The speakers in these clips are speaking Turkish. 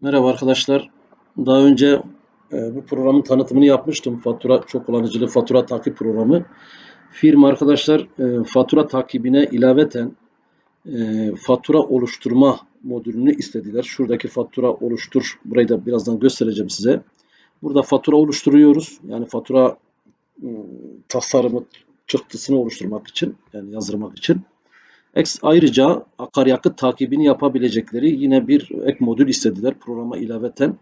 Merhaba arkadaşlar. Daha önce e, bu programın tanıtımını yapmıştım. Fatura çok kullanıcılı fatura takip programı. Firma arkadaşlar e, fatura takibine ilaveten e, fatura oluşturma modülünü istediler. Şuradaki fatura oluştur. Burayı da birazdan göstereceğim size. Burada fatura oluşturuyoruz. Yani fatura ıı, tasarımı çıktısını oluşturmak için yani yazdırmak için. Ayrıca akaryakıt takibini yapabilecekleri yine bir ek modül istediler programa ilaveten.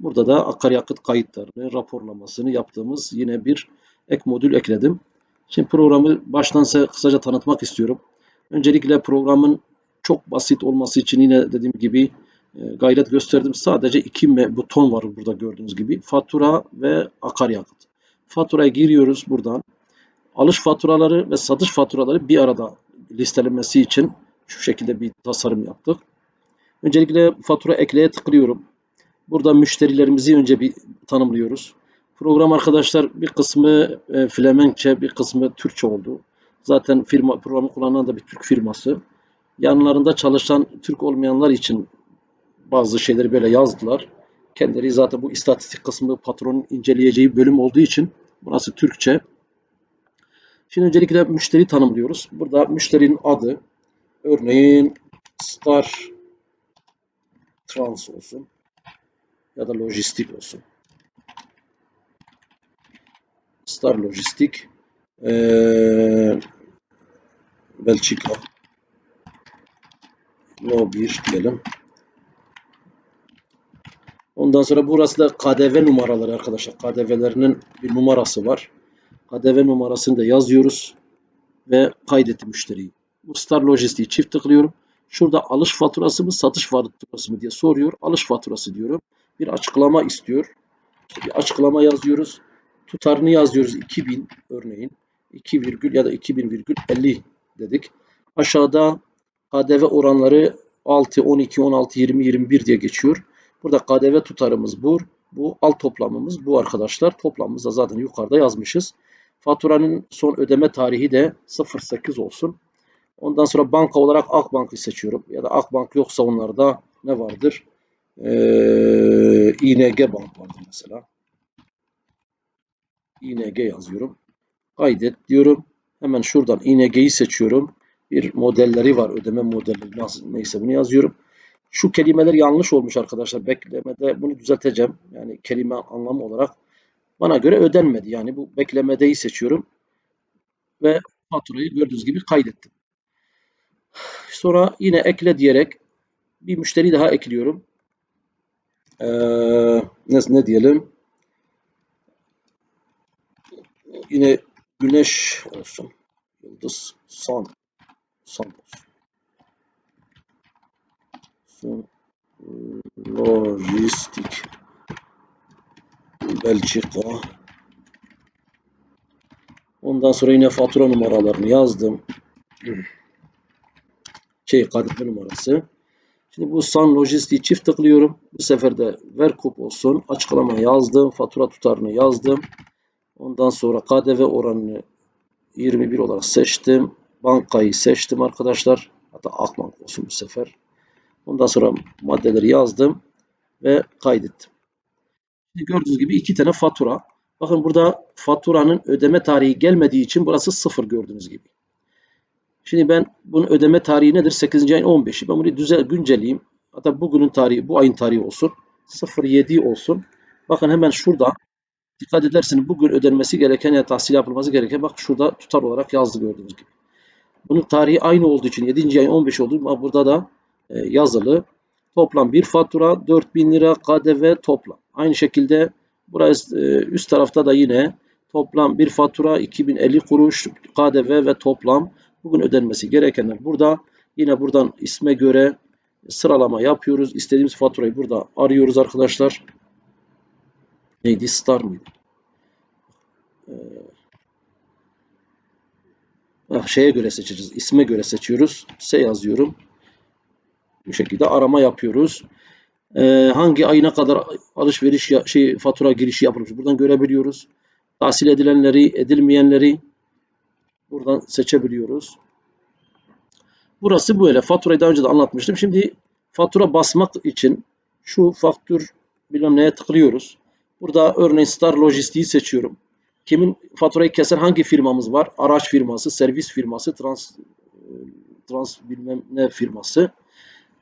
Burada da akaryakıt kayıtlarını, raporlamasını yaptığımız yine bir ek modül ekledim. Şimdi programı baştan size kısaca tanıtmak istiyorum. Öncelikle programın çok basit olması için yine dediğim gibi e, gayret gösterdim. Sadece iki buton var burada gördüğünüz gibi. Fatura ve akaryakıt. Faturaya giriyoruz buradan. Alış faturaları ve satış faturaları bir arada listelenmesi için şu şekilde bir tasarım yaptık. Öncelikle fatura ekleye tıklıyorum. Burada müşterilerimizi önce bir tanımlıyoruz. Program arkadaşlar bir kısmı e, Flemenkçe, bir kısmı Türkçe oldu. Zaten firma programı kullanan da bir Türk firması. Yanlarında çalışan Türk olmayanlar için bazı şeyleri böyle yazdılar. Kendileri zaten bu istatistik kısmı patronun inceleyeceği bölüm olduğu için burası Türkçe. Şimdi öncelikle müşteri tanımlıyoruz. Burada müşterinin adı örneğin Star Trans olsun ya da lojistik olsun. Star Lojistik eee Belçika No 1 diyelim. Ondan sonra burası da KDV numaraları arkadaşlar. KDV'lerinin bir numarası var. KDV numarasını da yazıyoruz ve kaydetti müşteriyi. Bu Star Lojistik'i çift tıklıyorum. Şurada alış faturası mı, satış faturası mı diye soruyor. Alış faturası diyorum. Bir açıklama istiyor. Bir açıklama yazıyoruz. Tutarını yazıyoruz 2000 örneğin. 2 virgül ya da 2000,50 dedik. Aşağıda KDV oranları 6, 12, 16, 20, 21 diye geçiyor. Burada KDV tutarımız bu. Bu alt toplamımız bu arkadaşlar. Toplamımız da zaten yukarıda yazmışız. Faturanın son ödeme tarihi de 08 olsun. Ondan sonra banka olarak Akbank'ı seçiyorum. Ya da Akbank yoksa onlarda ne vardır? Ee, ING Bank vardır mesela. ING yazıyorum. Kaydet diyorum. Hemen şuradan ING'yi seçiyorum. Bir modelleri var. Ödeme nasıl neyse bunu yazıyorum. Şu kelimeler yanlış olmuş arkadaşlar. Beklemede bunu düzelteceğim. Yani kelime anlamı olarak bana göre ödenmedi. Yani bu beklemedeyi seçiyorum. Ve faturayı gördüğünüz gibi kaydettim. Sonra yine ekle diyerek bir müşteri daha ekliyorum. Ee, ne, ne diyelim? Yine güneş olsun. Yıldız, sun. Sun olsun. Sun Belçika. Ondan sonra yine fatura numaralarını yazdım. Şey KDV numarası. Şimdi bu Sun Lojistik'i çift tıklıyorum. Bu sefer de ver kup olsun. Açıklama yazdım. Fatura tutarını yazdım. Ondan sonra KDV oranını 21 olarak seçtim. Bankayı seçtim arkadaşlar. Hatta Akbank olsun bu sefer. Ondan sonra maddeleri yazdım ve kaydettim. Gördüğünüz gibi iki tane fatura. Bakın burada faturanın ödeme tarihi gelmediği için burası sıfır gördüğünüz gibi. Şimdi ben bunun ödeme tarihi nedir? 8. ayın 15'i. Ben bunu düzel, güncelleyeyim. Hatta bugünün tarihi, bu ayın tarihi olsun. 07 olsun. Bakın hemen şurada dikkat ederseniz bugün ödenmesi gereken ya tahsil yapılması gereken bak şurada tutar olarak yazdı gördüğünüz gibi. Bunun tarihi aynı olduğu için 7. ayın 15 olduğu için burada da e, yazılı. Toplam bir fatura 4000 lira KDV toplam. Aynı şekilde burası e, üst tarafta da yine toplam bir fatura 2050 kuruş KDV ve toplam bugün ödenmesi gerekenler burada. Yine buradan isme göre sıralama yapıyoruz. İstediğimiz faturayı burada arıyoruz arkadaşlar. Neydi? Star mıydı? Ee, şeye göre seçeceğiz. İsme göre seçiyoruz. S yazıyorum. Bu şekilde arama yapıyoruz. Ee, hangi ayına kadar alışveriş ya, şey fatura girişi yapılmış buradan görebiliyoruz. Tahsil edilenleri, edilmeyenleri buradan seçebiliyoruz. Burası böyle. Faturayı daha önce de anlatmıştım. Şimdi fatura basmak için Şu faktör bilmem neye tıklıyoruz. Burada örneğin Star Lojistik'i seçiyorum. Kimin faturayı kesen hangi firmamız var? Araç firması, servis firması, trans, trans bilmem ne firması.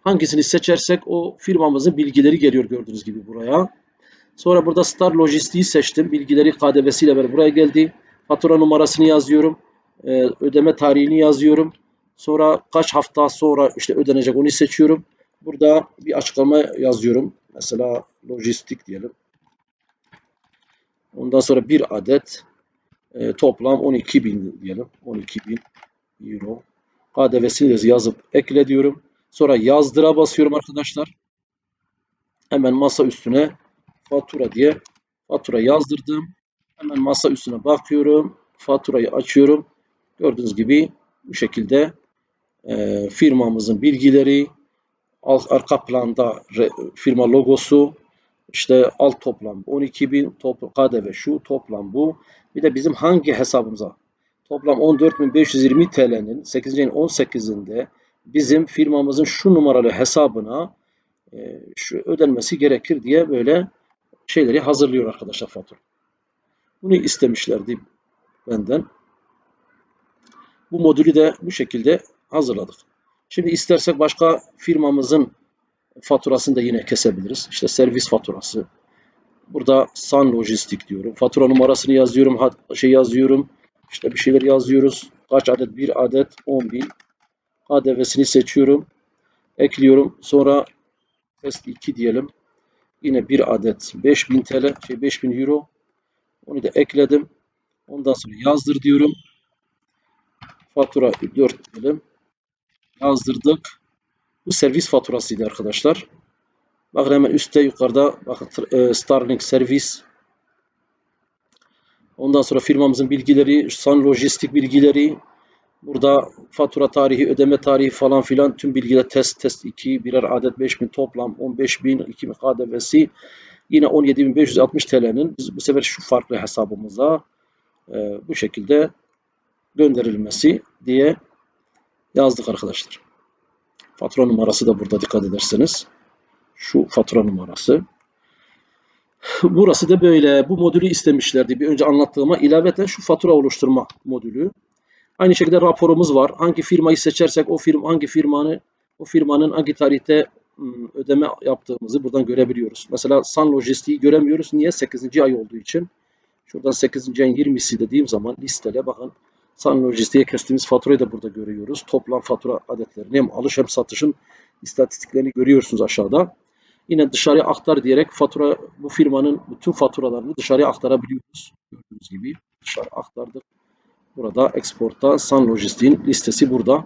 Hangisini seçersek o firmamızın bilgileri geliyor gördüğünüz gibi buraya. Sonra burada Star Lojistik'i seçtim. Bilgileri KDV'siyle beraber buraya geldi. Fatura numarasını yazıyorum. Ee, ödeme tarihini yazıyorum. Sonra kaç hafta sonra işte ödenecek onu seçiyorum. Burada bir açıklama yazıyorum. Mesela lojistik diyelim. Ondan sonra bir adet e, toplam 12 bin diyelim. 12 bin euro. KDV'sini yazıp ekle diyorum. Sonra yazdıra basıyorum arkadaşlar. Hemen masa üstüne fatura diye fatura yazdırdım. Hemen masa üstüne bakıyorum. Faturayı açıyorum. Gördüğünüz gibi bu şekilde e, firmamızın bilgileri, alt, arka planda re, firma logosu, işte alt toplam 12.000, top, KDV şu, toplam bu. Bir de bizim hangi hesabımıza? Toplam 14.520 TL'nin 8. ayın 18'inde bizim firmamızın şu numaralı hesabına e, şu ödenmesi gerekir diye böyle şeyleri hazırlıyor arkadaşlar fatura. Bunu istemişlerdi benden. Bu modülü de bu şekilde hazırladık. Şimdi istersek başka firmamızın faturasını da yine kesebiliriz. İşte servis faturası. Burada Sun Lojistik diyorum. Fatura numarasını yazıyorum. Şey yazıyorum. İşte bir şeyler yazıyoruz. Kaç adet? Bir adet 10 bin. KDV'sini seçiyorum. Ekliyorum. Sonra test 2 diyelim. Yine bir adet 5000 TL, şey 5000 euro. Onu da ekledim. Ondan sonra yazdır diyorum. Fatura 4 diyelim. Yazdırdık. Bu servis faturasıydı arkadaşlar. Bakın hemen üstte yukarıda bakın e, Starlink servis. Ondan sonra firmamızın bilgileri, Sun Lojistik bilgileri. Burada fatura tarihi, ödeme tarihi falan filan tüm bilgiler test test 2 birer adet 5000 toplam 15000 2000 KDV'si yine 17560 TL'nin biz bu sefer şu farklı hesabımıza e, bu şekilde gönderilmesi diye yazdık arkadaşlar. Fatura numarası da burada dikkat ederseniz. Şu fatura numarası. Burası da böyle. Bu modülü istemişlerdi. Bir önce anlattığıma ilaveten şu fatura oluşturma modülü. Aynı şekilde raporumuz var. Hangi firmayı seçersek o firma hangi firmanı o firmanın hangi tarihte ödeme yaptığımızı buradan görebiliyoruz. Mesela Sun Lojistik'i göremiyoruz. Niye? 8. ay olduğu için. Şuradan 8. ayın 20'si dediğim zaman listele bakın. Sun Lojistik'e kestiğimiz faturayı da burada görüyoruz. Toplam fatura adetlerini hem alış hem satışın istatistiklerini görüyorsunuz aşağıda. Yine dışarıya aktar diyerek fatura bu firmanın bütün faturalarını dışarıya aktarabiliyoruz. Gördüğünüz gibi dışarı aktardık. Burada exportta Sun Lojistik'in listesi burada.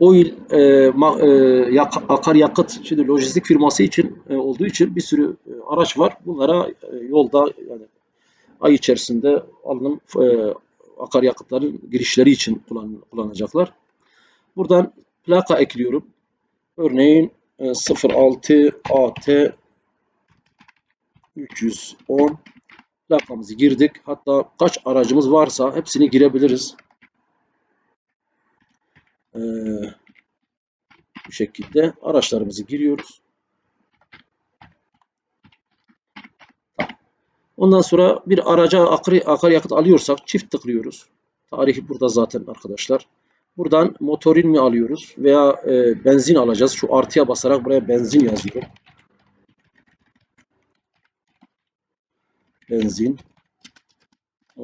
Oil e, ma, e, yak, akaryakıt şimdi lojistik firması için e, olduğu için bir sürü e, araç var. Bunlara e, yolda yani ay içerisinde alınım e, akaryakıtların girişleri için kullan, kullanacaklar. Buradan plaka ekliyorum. Örneğin e, 06 AT 310 plakamızı girdik. Hatta kaç aracımız varsa hepsini girebiliriz. Ee, bu şekilde araçlarımızı giriyoruz. Ondan sonra bir araca akaryakıt alıyorsak çift tıklıyoruz. Tarihi burada zaten arkadaşlar. Buradan motorin mi alıyoruz veya e, benzin alacağız. Şu artıya basarak buraya benzin yazıyorum. Benzin. Ee,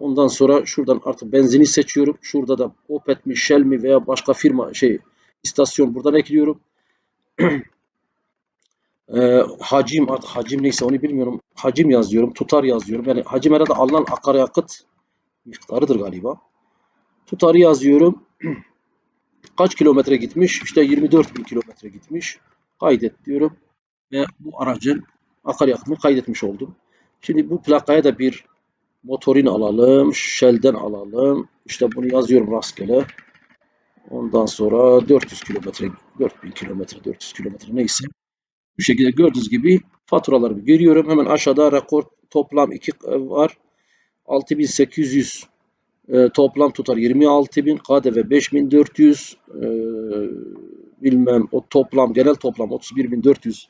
ondan sonra şuradan artık benzini seçiyorum. Şurada da Opet mi, Shell mi veya başka firma şey istasyon buradan ekliyorum. e, hacim artık hacim neyse onu bilmiyorum. Hacim yazıyorum. Tutar yazıyorum. Yani hacim herhalde alınan akaryakıt miktarıdır galiba. Tutarı yazıyorum. Kaç kilometre gitmiş? İşte 24 bin kilometre gitmiş. Kaydet diyorum. Ve bu aracın akaryakıtını kaydetmiş oldum. Şimdi bu plakaya da bir motorin alalım. Shell'den alalım. İşte bunu yazıyorum rastgele. Ondan sonra 400 kilometre, 4000 kilometre, 400 kilometre neyse. Bu şekilde gördüğünüz gibi faturalarımı görüyorum. Hemen aşağıda rekor toplam 2 var. 6800 E, toplam tutar 26.000, KDV 5400, e, bilmem o toplam genel toplam 31.400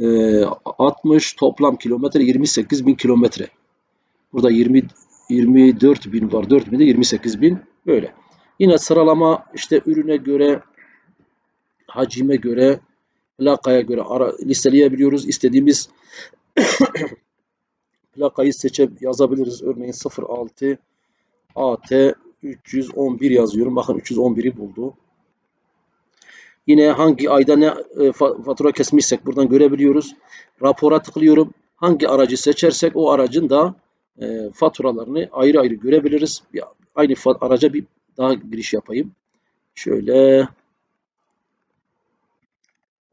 e, 60 toplam kilometre 28.000 kilometre. Burada 20 24.000 var. 4.000 de 28.000 böyle. Yine sıralama işte ürüne göre hacime göre plakaya göre ara, listeleyebiliyoruz. İstediğimiz plakayı seçip yazabiliriz. Örneğin 06 AT 311 yazıyorum. Bakın 311'i buldu. Yine hangi ayda ne e, fatura kesmişsek buradan görebiliyoruz. Rapora tıklıyorum. Hangi aracı seçersek o aracın da e, faturalarını ayrı ayrı görebiliriz. Aynı araca bir daha giriş yapayım. Şöyle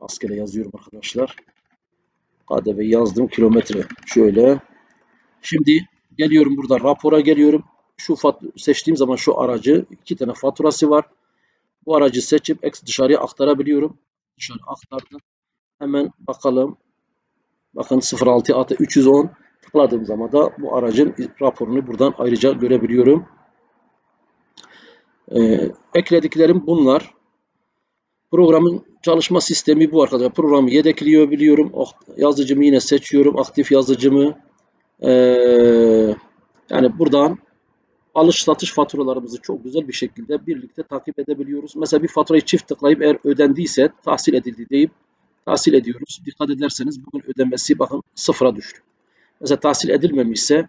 Rastgele yazıyorum arkadaşlar. KDV yazdım kilometre. Şöyle. Şimdi geliyorum burada rapora geliyorum. Şu seçtiğim zaman şu aracı iki tane faturası var. Bu aracı seçip dışarıya aktarabiliyorum. Dışarı aktardım. Hemen bakalım. Bakın 06 AT 310 tıkladığım zaman da bu aracın raporunu buradan ayrıca görebiliyorum. Ee, eklediklerim bunlar. Programın çalışma sistemi bu arkadaşlar. Programı yedekleyebiliyorum. Oh, yazıcımı yine seçiyorum. Aktif yazıcımı. Ee, yani buradan alış satış faturalarımızı çok güzel bir şekilde birlikte takip edebiliyoruz. Mesela bir faturayı çift tıklayıp eğer ödendiyse tahsil edildi deyip tahsil ediyoruz. Dikkat ederseniz bugün ödemesi bakın sıfıra düştü. Mesela tahsil edilmemişse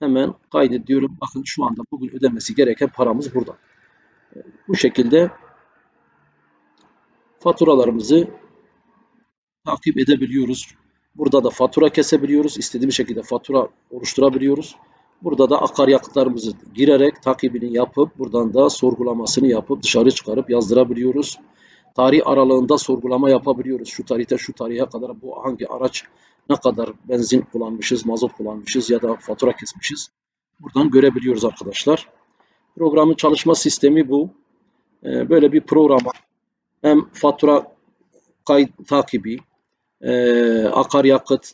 hemen kaydediyorum. Bakın şu anda bugün ödemesi gereken paramız burada. Bu şekilde faturalarımızı takip edebiliyoruz. Burada da fatura kesebiliyoruz. İstediğimiz şekilde fatura oluşturabiliyoruz. Burada da akaryakıtlarımızı girerek takibini yapıp buradan da sorgulamasını yapıp dışarı çıkarıp yazdırabiliyoruz. Tarih aralığında sorgulama yapabiliyoruz. Şu tarihte şu tarihe kadar bu hangi araç ne kadar benzin kullanmışız, mazot kullanmışız ya da fatura kesmişiz. Buradan görebiliyoruz arkadaşlar. Programın çalışma sistemi bu. Ee, böyle bir programa hem fatura kayıt takibi, e, akaryakıt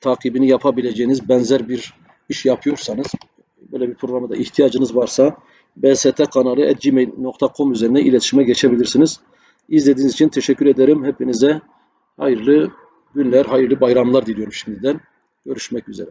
takibini yapabileceğiniz benzer bir iş yapıyorsanız, böyle bir programa da ihtiyacınız varsa bstkanalı.gmail.com üzerine iletişime geçebilirsiniz. İzlediğiniz için teşekkür ederim. Hepinize hayırlı günler, hayırlı bayramlar diliyorum şimdiden. Görüşmek üzere.